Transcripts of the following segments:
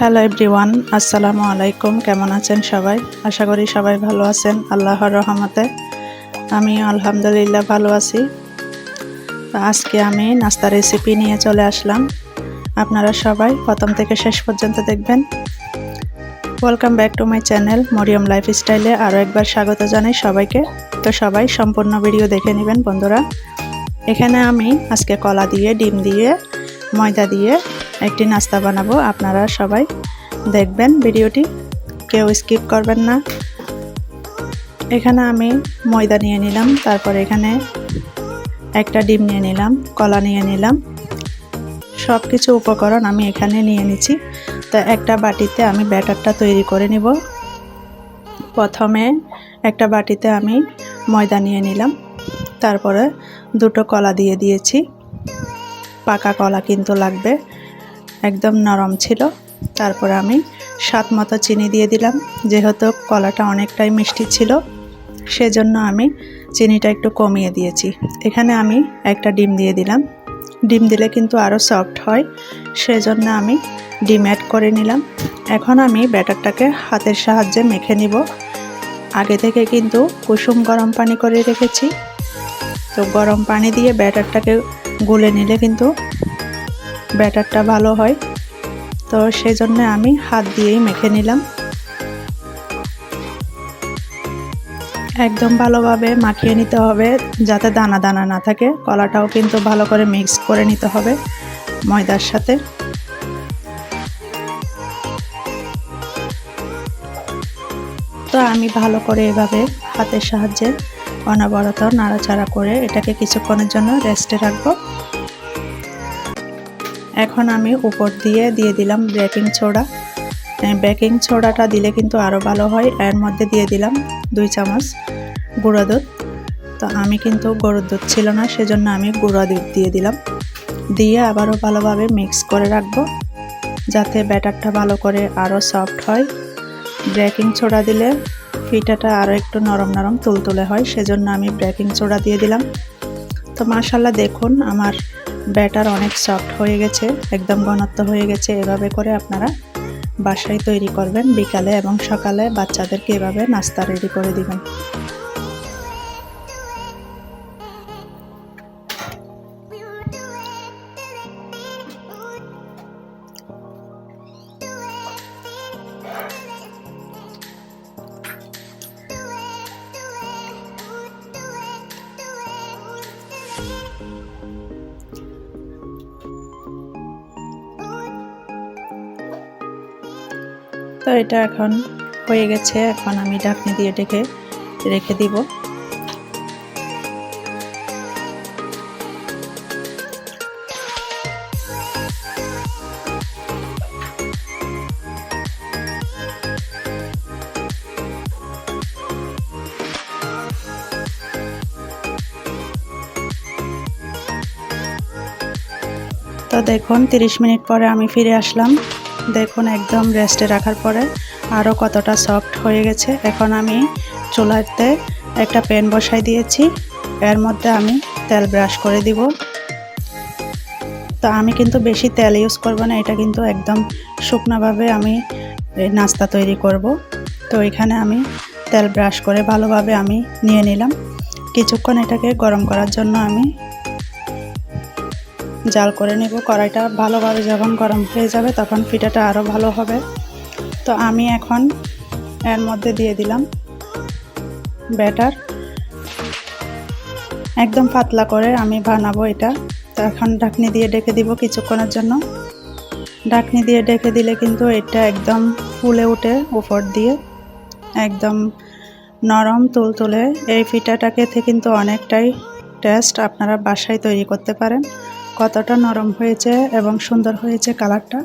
Hello everyone আসসালামু আলাইকুম কেমন আছেন সবাই? আশা করি সবাই ভালো আছেন, আল্লাহর রহমতে। আমি আলহামদুলিল্লাহ ভালো আছি। আজকে আমি নাস্তা রেসিপি নিয়ে চলে আসলাম। আপনারা সবাই প্রথম থেকে শেষ পর্যন্ত দেখবেন। Welcome back to my channel Mariam লাইফস্টাইলে আরও একবার স্বাগত জানাই সবাইকে। তো সবাই সম্পূর্ণ ভিডিও দেখে নেবেন বন্ধুরা। এখানে আমি আজকে কলা দিয়ে, ডিম দিয়ে, ময়দা দিয়ে একটি নাস্তা বানাবো, আপনারা সবাই দেখবেন ভিডিওটি। কেউ স্কিপ করবেন না। এখানে আমি ময়দা নিয়ে নিলাম, তারপর এখানে একটা ডিম নিয়ে নিলাম, কলা নিয়ে নিলাম। সব কিছু উপকরণ আমি এখানে নিয়ে নিচ্ছি। তো একটা বাটিতে আমি ব্যাটারটা তৈরি করে নিব। প্রথমে একটা বাটিতে আমি ময়দা নিয়ে নিলাম, তারপরে দুটো কলা দিয়ে দিয়েছি। পাকা কলা কিন্তু লাগবে। একদম নরম ছিল। তারপর আমি স্বাদ মতো চিনি দিয়ে দিলাম। যেহেতু কলাটা অনেকটাই মিষ্টি ছিল, সেজন্য আমি চিনিটা একটু কমিয়ে দিয়েছি। এখানে আমি একটা ডিম দিয়ে দিলাম। ডিম দিলে কিন্তু আরও সফট হয়, সেজন্য আমি ডিম অ্যাড করে নিলাম। এখন আমি ব্যাটারটাকে হাতের সাহায্যে মেখে নিব। আগে থেকে কিন্তু কুসুম গরম পানি করে রেখেছি। তো গরম পানি দিয়ে ব্যাটারটাকে গুলে নিলে কিন্তু ব্যাটারটা ভালো হয়। তো সেই জন্য আমি হাত দিয়েই মেখে নিলাম। একদম ভালোভাবে মাখিয়ে নিতে হবে যাতে দানা দানা না থাকে। কলাটাও কিন্তু ভালো করে মিক্স করে নিতে হবে ময়দার সাথে। তো আমি ভালো করে এভাবে হাতের সাহায্যে অনবরত নাড়াচাড়া করে এটাকে কিছুক্ষণের জন্য রেস্টে রাখব। এখন আমি উপর দিয়ে দিয়ে দিলাম বেকিং সোডা বেকিং সোডাটা দিলে কিন্তু আরও ভালো হয়। এর মধ্যে দিয়ে দিলাম দুই চামচ গুঁড়ো দুধ। তো আমি কিন্তু গরুর দুধ ছিল না, সেজন্য আমি গুঁড়ো দুধ দিয়ে দিলাম। দিয়ে আবারও ভালোভাবে মিক্স করে রাখব, যাতে ব্যাটারটা ভালো করে আরও সফট হয়। বেকিং সোডা দিলে পিঠাটা আরও একটু নরম নরম তুলতুলে হয়, সেজন্য আমি বেকিং সোডা দিয়ে দিলাম। তো মাশাল্লাহ দেখুন, আমার ব্যাটার অনেক সফট হয়ে গেছে, একদম ঘনত্ব হয়ে গেছে, এভাবে করে আপনারা বাসায় তৈরি করবেন বিকালে এবং সকালে বাচ্চাদেরকে এভাবে নাস্তা রেডি করে দিবেন। তো এটা এখন হয়ে গেছে। এখন আমি ঢাকনি দিয়ে ডেকে রেখে দিব। তো দেখুন 30 মিনিট পরে আমি ফিরে আসলাম। দেখুন, একদম রেস্টে রাখার পরে আরও কতটা সফট হয়ে গেছে। এখন আমি চুলাতে একটা প্যান বসাই দিয়েছি। এর মধ্যে আমি তেল ব্রাশ করে দিব। তো আমি কিন্তু বেশি তেল ইউজ করব না, এটা কিন্তু একদম শুকনোভাবে আমি নাস্তা তৈরি করব। তো এখানে আমি তেল ব্রাশ করে ভালোভাবে আমি নিয়ে নিলাম। কিছুক্ষণ এটাকে গরম করার জন্য আমি জাল করে নেব, কড়াইটা ভালোভাবে যখন গরম হয়ে যাবে তখন পিঠাটা আরও ভালো হবে। তো আমি এখন এর মধ্যে দিয়ে দিলাম ব্যাটার। একদম পাতলা করে আমি বানাবো এটা। তো এখন ঢাকনি দিয়ে ডেকে দিব কিছুক্ষণের জন্য। ঢাকনি দিয়ে ডেকে দিলে কিন্তু এটা একদম ফুলে উঠে উপর দিয়ে। একদম নরম তুলতুলে। এই পিঠাটাকে কিন্তু অনেকটাই টেস্ট আপনারা বাসায় তৈরি করতে পারেন। কতটা নরম হয়েছে এবং সুন্দর হয়েছে কালারটা?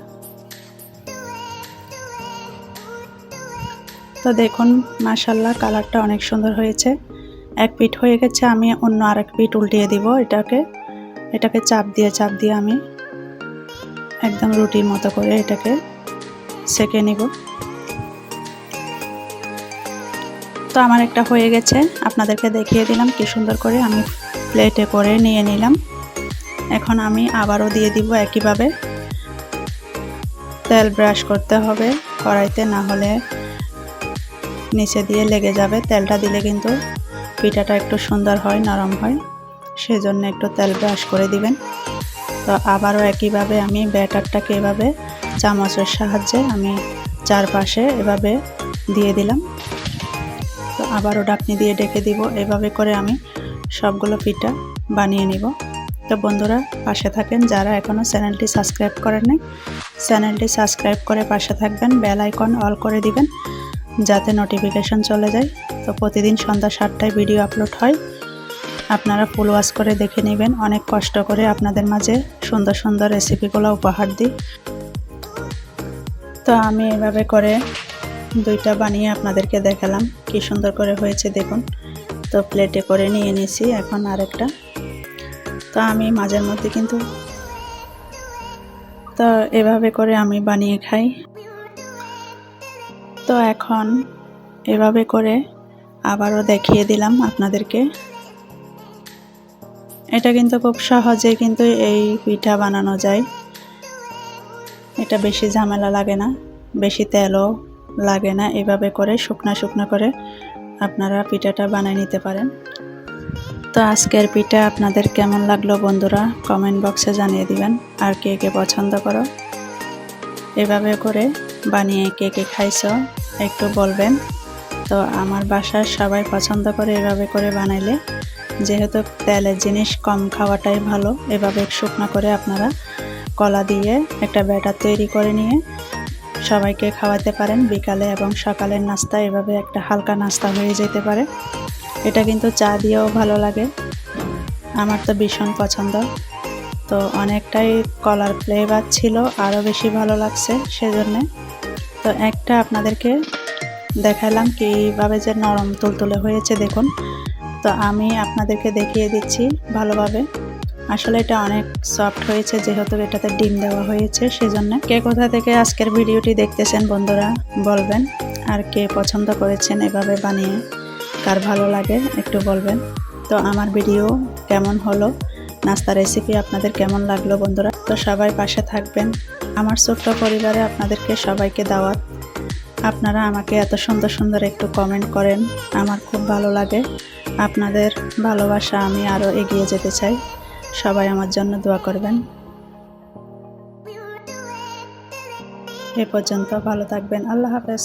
তো দেখুন মাসাল্লাহ কালারটা অনেক সুন্দর হয়েছে। এক পিঠ হয়ে গেছে, আমি অন্য আরেক পিঠ উল্টিয়ে দিব এটাকে। এটাকে চাপ দিয়ে চাপ দিয়ে আমি একদম রুটির মতো করে এটাকে সেকে নিব। তো আমার একটা হয়ে গেছে, আপনাদেরকে দেখিয়ে দিলাম কি সুন্দর করে আমি প্লেটে করে নিয়ে নিলাম। এখন আমি আবারও দিয়ে দিব একইভাবে। তেল ব্রাশ করতে হবে কড়াইতে, না হলে নিচে দিয়ে লেগে যাবে। তেলটা দিলে কিন্তু পিঠাটা একটু সুন্দর হয়, নরম হয়। সেজন্য একটু তেল ব্রাশ করে দিবেন। তো আবারও একইভাবে আমি ব্যাটারটাকে এভাবে চামচের সাহায্যে আমি চারপাশে এভাবে দিয়ে দিলাম। তো আবারও ডাকনি দিয়ে ডেকে দিব। এভাবে করে আমি সবগুলো পিঠা বানিয়ে নিব। তো বন্ধুরা, পাশে থাকেন যারা এখনও চ্যানেলটি সাবস্ক্রাইব করেন নাই, চ্যানেলটি সাবস্ক্রাইব করে পাশে থাকবেন, বেল আইকন অল করে দিবেন, যাতে নোটিফিকেশন চলে যায়। তো প্রতিদিন সন্ধ্যা সাতটায় ভিডিও আপলোড হয়। আপনারা ফুল ওয়াশ করে দেখে নেবেন, অনেক কষ্ট করে আপনাদের মাঝে সুন্দর সুন্দর রেসিপিগুলো উপহার দিই। তো আমি এভাবে করে দুইটা বানিয়ে আপনাদেরকে দেখালাম, কি সুন্দর করে হয়েছে দেখুন। তো প্লেটে করে নিয়ে নিয়েছি, এখন আরেকটা। তো আমি মাঝের মধ্যে কিন্তু তো এভাবে করে আমি বানিয়ে খাই। তো এখন এভাবে করে আবারও দেখিয়ে দিলাম আপনাদেরকে। এটা কিন্তু খুব সহজে কিন্তু এই পিঠা বানানো যায়। এটা বেশি ঝামেলা লাগে না, বেশি তেলও লাগে না। এভাবে করে শুকনা শুকনো করে আপনারা পিঠাটা বানিয়ে নিতে পারেন। তো আজকের পিঠা আপনাদের কেমন লাগল বন্ধুরা? কমেন্ট বক্সে জানিয়ে দিবেন। আর কে কে পছন্দ করো? এভাবে করে বানিয়ে কে কে খাইছ একটু বলবেন। তো আমার বাসার সবাই পছন্দ করে এভাবে করে বানাইলে। যেহেতু তেলের জিনিস কম খাওয়াটাই ভালো, এভাবে শুকনো করে আপনারা কলা দিয়ে একটা ব্যাটার তৈরি করে নিয়ে সবাইকে খাওয়াতে পারেন। বিকালে এবং সকালের নাস্তা এভাবে একটা হালকা নাস্তা হয়ে যেতে পারে। এটা কিন্তু চা দিয়েও ভালো লাগে। আমার তো ভীষণ পছন্দ। তো অনেকটাই কলার ফ্লেভার ছিল, আরও বেশি ভালো লাগছে সেজন্যে। তো একটা আপনাদেরকে দেখালাম কীভাবে যে নরম তুলতুলে হয়েছে, দেখুন। তো আমি আপনাদেরকে দেখিয়ে দিচ্ছি ভালোভাবে। আসলে এটা অনেক সফট হয়েছে, যেহেতু এটাতে ডিম দেওয়া হয়েছে সেজন্য। কে কোথা থেকে আজকের ভিডিওটি দেখতেছেন বন্ধুরা, বলবেন। আর কে পছন্দ করেছেন এভাবে বানিয়ে। কার ভালো লাগে একটু বলবেন। তো আমার ভিডিও কেমন হলো নাস্তা রেসিপি আপনাদের কেমন লাগল বন্ধুরা? তো সবাই পাশে থাকবেন। আমার ছোট্ট পরিবারে আপনাদেরকে সবাইকে দাওয়াত। আপনারা আমাকে এত সুন্দর সুন্দর একটু কমেন্ট করেন, আমার খুব ভালো লাগে। আপনাদের ভালোবাসা আমি আরও এগিয়ে যেতে চাই। সবাই আমার জন্য দোয়া করবেন। এ পর্যন্ত ভালো থাকবেন। আল্লাহ হাফেজ।